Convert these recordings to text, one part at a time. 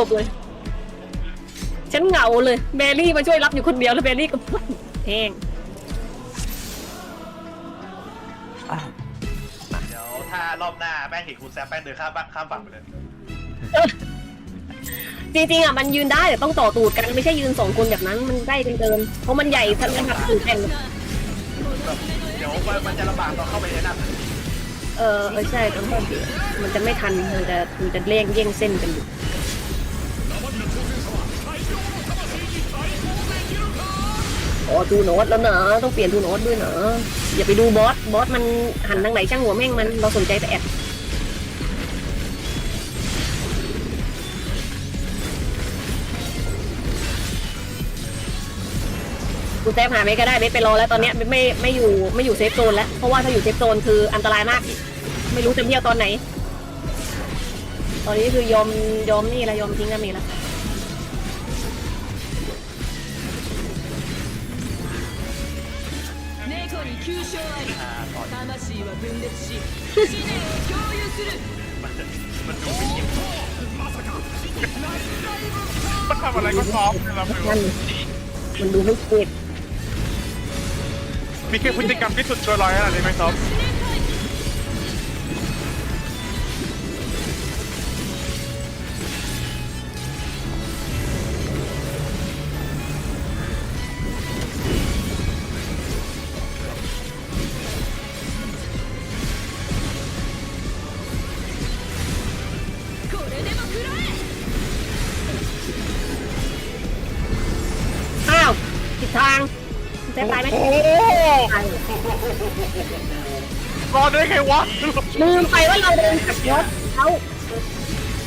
จบเลย ฉันเหงาเลยแบรี่มาช่วยรับอยู่คนเดียวแล้วแบรี่ก็แห้งเดี๋ยวถ้ารอบหน้าแป้งเห็นคุณแซมแป้งเดินข้ามบ้านข้ามฝั่งไปเลยจริงๆอะมันยืนได้แต่ต้องต่อตูดกันไม่ใช่ยืนสองคนแบบนั้นมันใกล้กันเกินเพราะมันใหญ่ทันหักตูดกันแบบเดี๋ยวมันจะลำบากตอนเข้าไปในนั้นเออเออใช่ต้องต่อตูดมันจะไม่ทันมันจะมันจะเล่งแย่งเส้นกันอยู่ โอ้ทูโนตแล้วเนอะต้องเปลี่ยนทูโนตด้วยเนอะอย่าไปดูบอสบอสมันหันทางไหนช่างหัวแม่งมันเราสนใจแต่แอดกูแซฟหาเบสก็ได้เบสไปรอแล้วตอนเนี้ยเบสไม่ไม่อยู่ไม่อยู่เซฟโซนแล้วเพราะว่าถ้าอยู่เซฟโซนคืออันตรายมาก ไม่รู้จะเที่ยวตอนไหน ตอนนี้คือยอมยอมนี่ละยอมทิ้งกันนี่ละ 急所あり อ่าก่อน 魂は分裂し思念を共有する มันจะมันดูไม่เก็บ มันทำอะไรก็ซอฟต์นะครับ นั่นมันดูไม่เก็บ มีแค่พฤติกรรมที่สุดชั่วร้ายอะไรไหมซอฟ ทางคุณแซฟตายไหมโอ้โหตายรอดได้ไงวะลืมไปว่าเราเดินขับรถเขา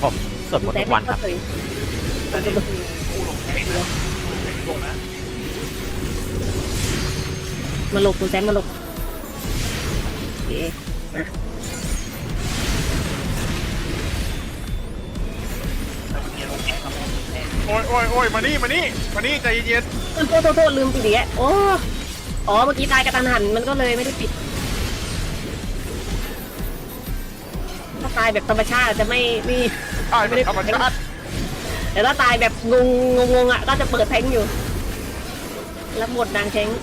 ผมสวดมนต์ทุกวันครับแต่นี่คือคู่ลงแข่งนะลงนะมาหลบคุณแซฟมาหลบโอเค โอ้ยโอ้ยโอ้ยมานี่มานี่มานี่ใจเย็นโทษโทษโทษลืมปีเดียโอ้อ๋อเมื่อกี้ตายกระตันหันมันก็เลยไม่ได้ปิด ถ้าตายแบบธรรมชาติจะไม่นี่ๆตายเป็นธรรมชาติแต่ถ้าตายแบบงงงงงๆอะก็จะเปิดแทงค์อยู่ แล้วหมดนางแทงค์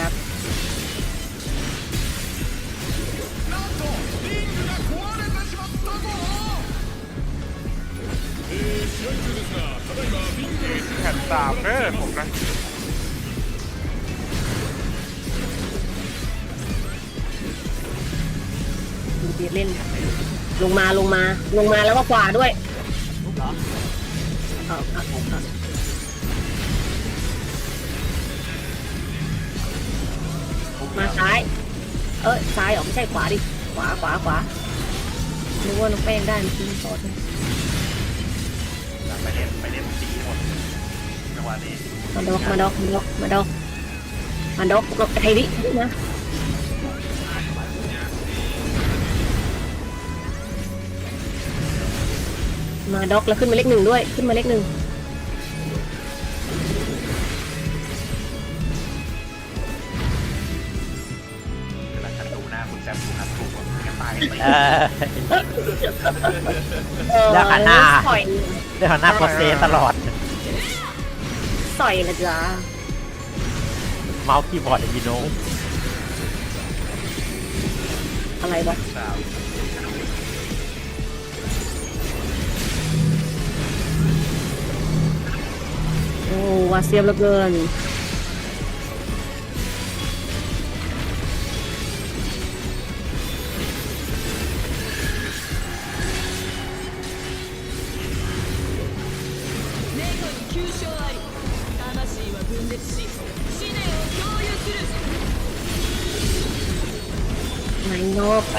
ครับครับครับแผ่นสามเด้อผมนะดูเบียดเล่นลงมาลงมาลงมาแล้วก็ขวาด้วยเอาเอาเอา มาซ้าย เอ้ยซ้ายออกไม่ใช่ขวาดิ ขวาขวาขวานึกว่าน้องแป้งได้เมื่อกี้ซอสเนี่ยไปเล่นไปเล่นตีหมดจังหวะนี้มาดอกมาดอกมาดอกมาดอกมาดอกหลบไทยดินะมาดอกแล้วขึ้นมาเลขหนึ่งด้วย ขึ้นมาเลขหนึ่ง เออเออแล้วหันหน้า สอยเรื่องหน้าโปรเซสตลอด สอยละจ้าเมาส์คีย์บอร์ดยีโนอะไรวะสาวโอ้วาเซียมเหลือเกิน 急所あり魂は分裂し思念を共有するマイノープ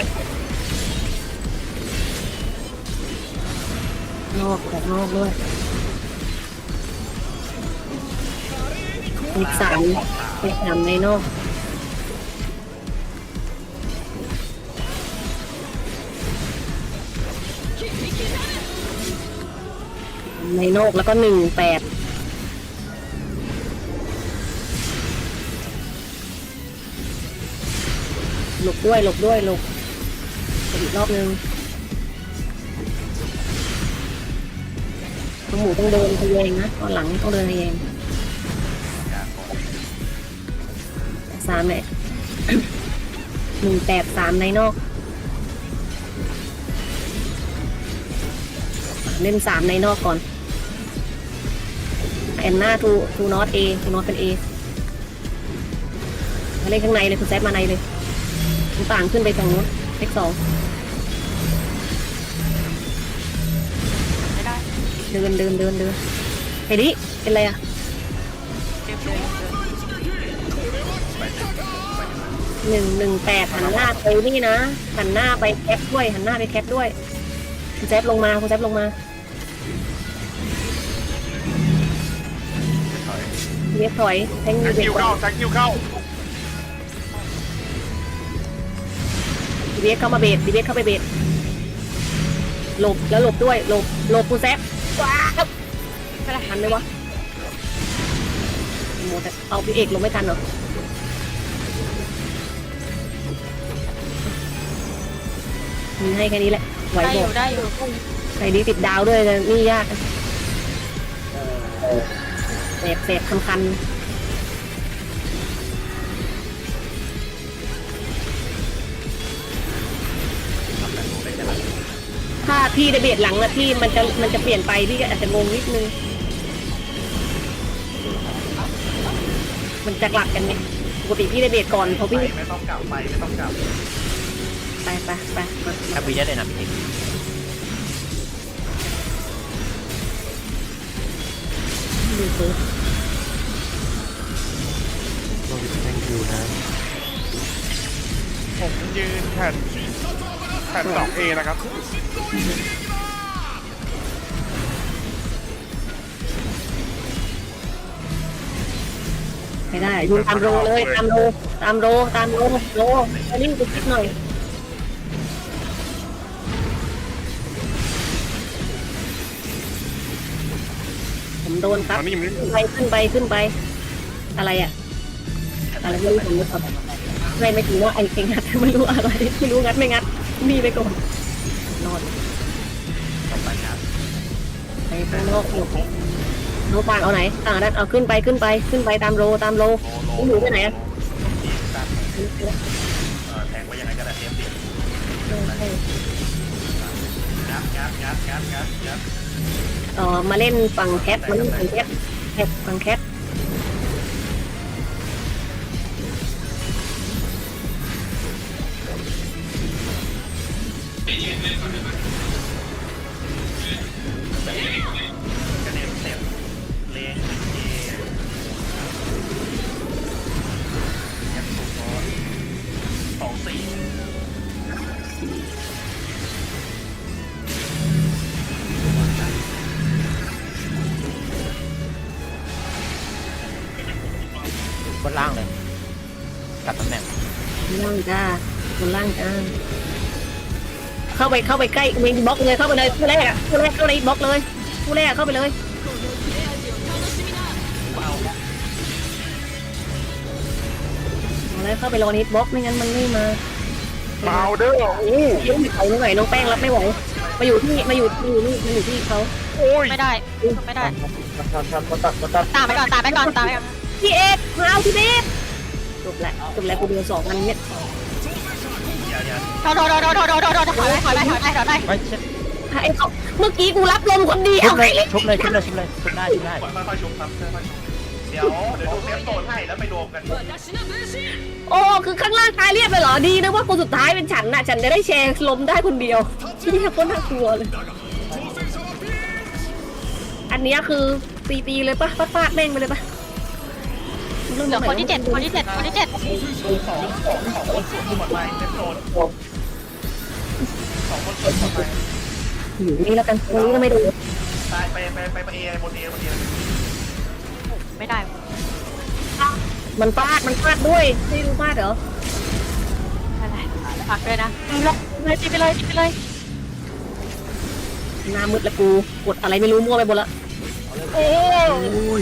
ノープノープミキさんミキさんマイノープ ในโนกแล้วก็หนึ่งแปดหลบด้วยหลบด้วยหลบอีกรอบนึงน้องหมูต้องเดินทะเยงนะตอนหลังต้องเดินทะเยงยสามเนี่ยหนึ่งแปดสามในนอกเล่นสามในนอกก่อน แอนนาทูทูนอตเอทูนอตเป็นเอมาเล่นข้างในเลยคุณแซฟมาในเลยคุณต่างขึ้นไปตรงนู้นเลขสองไม่ได้เดินเดินเดินเดินเฮ้ยดิเป็นไรอะเดินเดินเดินหนึ่งหนึ่งแปดหันหน้าไปนี่นะหันหน้าไปแคปด้วยหันหน้าไปแคปด้วยคุณแซฟลงมาคุณแซฟลงมา เรียบถอยแทงแท็ยูกเบรคิกวก่อเข้านแท็กคิวเข้าดีเบสเข้ามาเบสดีเบสเข้าไปเบสหลบแล้วหลบด้วยหลบหลบกูแซฟว้าวไม่ได้ทันไหมวะโมแต่เอาพี่เอกลงไม่ทันเหรอมีให้แค่นี้แหละไหวได้บออกยู่ได้อยู่ใส่ดีติดดาวด้วยนะนี่ยากนะเสบเสบคันคันทำแบบนู้นได้ จะหลังๆถ้าพี่ได้เบสหลังนะพี่มันจะมันจะเปลี่ยนไปพี่ก็อาจจะงงนิดนึง มันจะกลับกันไงปกติพี่ได้เบสก่อนพอไปพี่ไม่ต้องกลับไปไม่ต้องกลับไปไปไปมาถ้าวีได้เลยนะพี่ เอกดูเฟิร์สแทงคิวนะผมยืนแผ่นแผ่นสองเอนะครับ ไม่ได้ยืนตามโรเลยตามโรตามโรตามโรโรอันนี้ดูคลิปหน่อย โดนครับอันนี้มันขึ้นไปขึ้นไปขึ้นไป อะไรอะอะไรไม่รู้ผมไม่ตอบไม่ไม่ถึงว่าไอ้เก่งงัดไม่รู้อะไรไม่รู้งัดไม่งัดมีไปก่อนนอนต่อไปนะไปข้างนอกหลบน้องฟางเอาไหนต่างด้านเอาขึ้นไปขึ้นไปขึ้นไปตามโรตามโรโลโลหนูไปไหนอะยิงสั้นเออแทงไปยังไงก็ได้เซฟเดียวงัดงัดงัดงัดงัดงัด เออมาเล่นฝั่งแคทมาเล่นฝั่งแคทแคทฝั่งแคท จ้าบนล่างจ้าเข้าไปเข้าไปใกล้เวงบล็อกเลยเข้าไปเลยผู้แรกผู้แรกเข้าไปบล็อกเลยผู้แรกเข้าไปเลยเอาเลยเข้าไปรอนิดบล็อกไม่งั้นมันไม่มาเมาเด้อโอ้ยุ่งไม่ไหวไม่อยน้องแป้งรับไม่ไหวมาอยู่ที่มาอยู่ที่นี่มาอยู่ที่เขาโอ้ยไม่ได้ไม่ได้มาตัดมาตัดตามไปก่อนตามไปก่อนตามไปก่อนพี่เอ็ดมาเอาพี่เอ็ดจบแล้วจบแล้วกูโดนสองพันเม็ด โดดโดดโดดโดดโดดโดดถอยไปถอยไปถอยไปถอยไปไปเช็ดไอ้เขาเมื่อกี้กูรับลมคนเดียชุวบเลยชุบเลยชุบเลยชุบเลยชุบได้ชุบได้ค่อยๆชุบครับค่อยๆชุบเดี๋ยวเดี๋ยวดูเซฟโซนให้แล้วไปรวมกันโอ้คือข้างล่างตายเรียบไปเหรอดีนะว่าคนสุดท้ายเป็นฉันน่ะฉันจะได้แชร์ลมได้คนเดียวที่แค่คนน่ากลัวเลย อันนี้คือตีตีเลยปะฟาดฟาดแม่งไปเลยปะ เหลือคนที่เจ็ดคนที่เจ็ดคนที่เจ็ดสองสองสองคนสุดหมดไปเซฟโซนสองคนสุดหมดไปอยู่นี่แล้วกันตรงนี้ก็ไม่ดูตายไปไปไปไปเอบนเอบนเอไม่ได้ มันฟาดมันฟาดด้วยไม่รู้ฟาดเหรออะไรฝากด้วยนะล็อกเลยตีไปเลยตีไปเลยหน้ามืดแล้วกูกดอะไรไม่รู้มั่วไปหมดละโอ้อุ้ย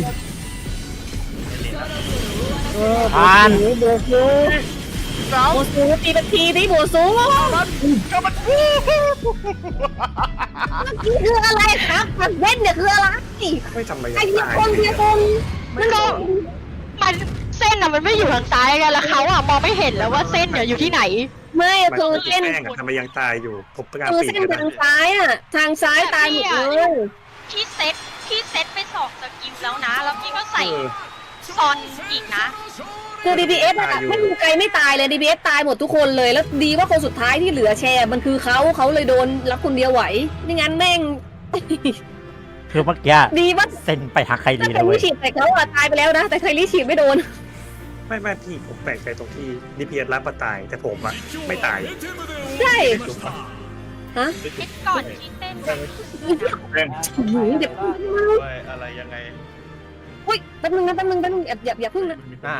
โหโบสูโบสูโบสูตีเป็นทีที่โบสูนี่คืออะไรครับมันเล่นเนี่ยคืออะไรไม่ทำไมไอ้ยังเหี้ยตายคนเดียวคนมันก็มันเส้นอะมันไม่อยู่ทางซ้ายกันแล้วเขาอะมองไม่เห็นแล้วว่าเส้นเนี่ยอยู่ที่ไหน ไม่มันคือคือเส้นแป้งอะทำไมยังตายอยู่ผมประกาศคือปีกเส้นกันทางซ้ายอะทางซ้ายตายหมดเลยพี่เซตพี่เซตไปสองสกิลแล้วนะ แล้วพี่ก็ใส่เออ ซอนอีกนะ คือ DPS อะตายอยู่ไม่มีใครไม่ตายเลย DPS ตายหมดทุกคนเลย แล้วดีว่าคนสุดท้ายที่เหลือแชร์มันคือเขาเขาเลยโดนรับคนเดียวไหวไม่งั้นแม่ง คือเมื่อกี้ดีว่าเซ็นไปหาใครถ้าดีใครนะเว้รีย ฉีดใส่เขาอะตายไปแล้วนะ แต่ใครรีฉีดไม่โดน ไม่ไม่พี่ผมแปลกใจตรงที่ดีพีเอสรับมาตาย แต่ผมอะไม่ตาย ใช่ถูกปะฮะ คิดก่อนที่เต้นอะหืมเดี๋ยว อะไรยังไง อุ้ยแป๊บนึงนะแป๊บนึงแป๊บนึงอย่าอย่าอย่าพึ่งนะอ่า